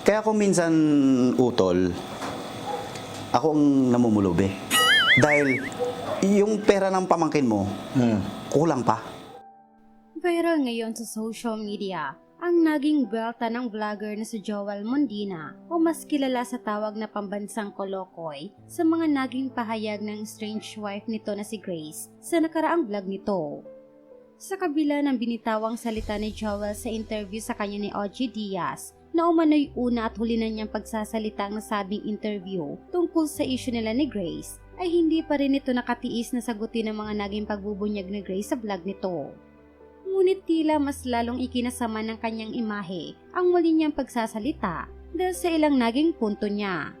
Kaya kung minsan utol, ako ang namumulubi. Dahil yung pera ng pamangkin mo, kulang pa. Viral ngayon sa social media ang naging belta ng vlogger na si Joel Mondina o mas kilala sa tawag na pambansang Kolokoy sa mga naging pahayag ng strange wife nito na si Grace sa nakaraang vlog nito. Sa kabila ng binitawang salita ni Joel sa interview sa kanya ni OG Diaz na umano'y una at huli na niyang pagsasalita ang nasabing interview tungkol sa issue nila ni Grace ay hindi pa rin ito nakatiis na sagutin ng mga naging pagbubunyag ni Grace sa vlog nito. Ngunit tila mas lalong ikinasama ng kanyang imahe ang muli niyang pagsasalita dahil sa ilang naging punto niya.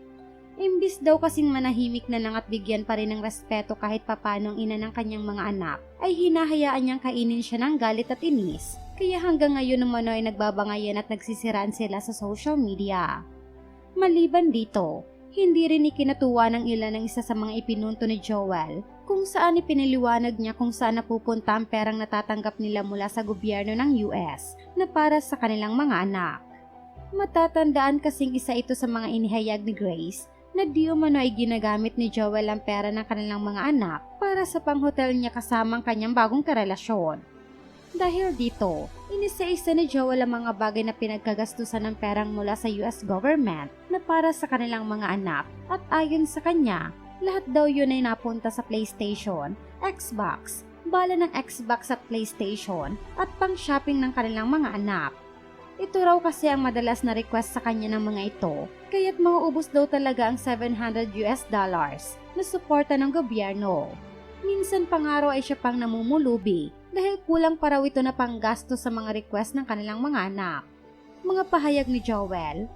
Imbis daw kasing manahimik na lang at bigyan pa rin ng respeto kahit papano ang ina ng kanyang mga anak, ay hinahayaan niyang kainin siya ng galit at inis. Kaya hanggang ngayon naman ay nagbabangayan at nagsisiraan sila sa social media. Maliban dito, hindi rin ikinatuwa ng ilan ng isa sa mga ipinunto ni Joel kung saan ipiniliwanag niya kung saan napupunta ang perang natatanggap nila mula sa gobyerno ng US na para sa kanilang mga anak. Matatandaan kasing isa ito sa mga inihayag ni Grace na di umano ay ginagamit ni Joel ang pera ng kanilang mga anak para sa panghotel niya kasamang kanyang bagong karelasyon. Dahil dito, inisa-isa ni Joel ang mga bagay na pinagkagastusan ng perang mula sa US government na para sa kanilang mga anak at ayon sa kanya, lahat daw yun ay napunta sa PlayStation, Xbox, bala ng Xbox at PlayStation at pang-shopping ng kanilang mga anak. Ito raw kasi ang madalas na request sa kanya ng mga ito, kaya't mauubos daw talaga ang 700 US dollars na suporta ng gobyerno. Minsan pangaraw ay siya pang namumulubi dahil kulang pa ito na panggasto sa mga request ng kanilang mga anak. Mga pahayag ni Joel,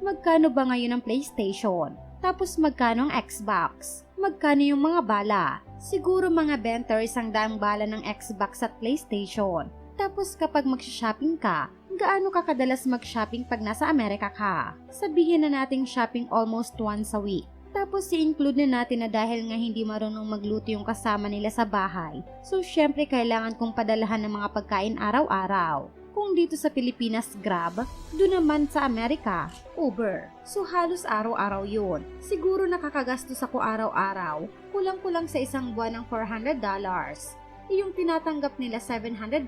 Magkano ba ngayon ang PlayStation? Tapos magkano ang Xbox? Magkano yung mga bala? Siguro mga 20 or isang daang bala ng Xbox at PlayStation. Tapos kapag magsha-shopping ka, gaano ka kadalas mag-shopping pag nasa Amerika ka? Sabihin na nating shopping almost once a week. Tapos i-include na natin na dahil nga hindi marunong magluto yung kasama nila sa bahay, so syempre kailangan kong padalahan ng mga pagkain araw-araw. Kung dito sa Pilipinas Grab, doon naman sa Amerika, Uber. So halos araw-araw yun. Siguro nakakagastos ako araw-araw, kulang-kulang sa isang buwan ng $400 yung tinatanggap nila $700.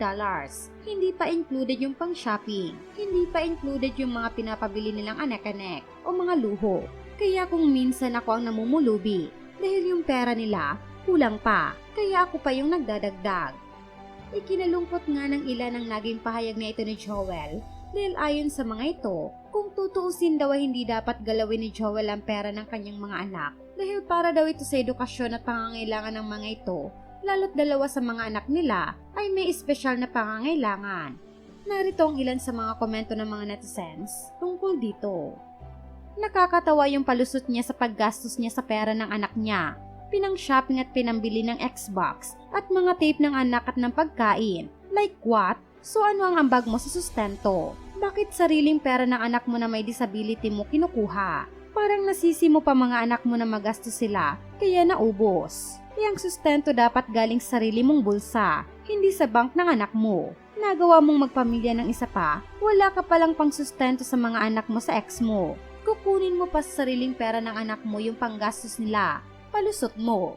Hindi pa included yung pang-shopping. Hindi pa included yung mga pinapabili nilang anek-anek o mga luho. Kaya kung minsan ako ang namumulubi, dahil yung pera nila, kulang pa. Kaya ako pa yung nagdadagdag. Ikinalungkot nga ng ilan ang naging pahayag na ito ni Joel dahil ayon sa mga ito, kung tutuusin daw ay hindi dapat galawin ni Joel ang pera ng kanyang mga anak dahil para daw ito sa edukasyon at pangangailangan ng mga ito lalo't dalawa sa mga anak nila ay may espesyal na pangangailangan. Narito ang ilan sa mga komento ng mga netizens tungkol dito. Nakakatawa yung palusot niya sa paggastos niya sa pera ng anak niya, pinang shopping at pinambili ng Xbox at mga tape ng anak at ng pagkain. Like what? So ano ang ambag mo sa sustento? Bakit sariling pera ng anak mo na may disability mo kinukuha? Parang nasisi mo pa mga anak mo na magastos sila, kaya naubos. Yang sustento dapat galing sa sarili mong bulsa, hindi sa bank ng anak mo. Nagawa mong magpamilya ng isa pa, wala ka palang pang sustento sa mga anak mo sa ex mo. Kukunin mo pa sa sariling pera ng anak mo yung panggastos nila. Palusot mo.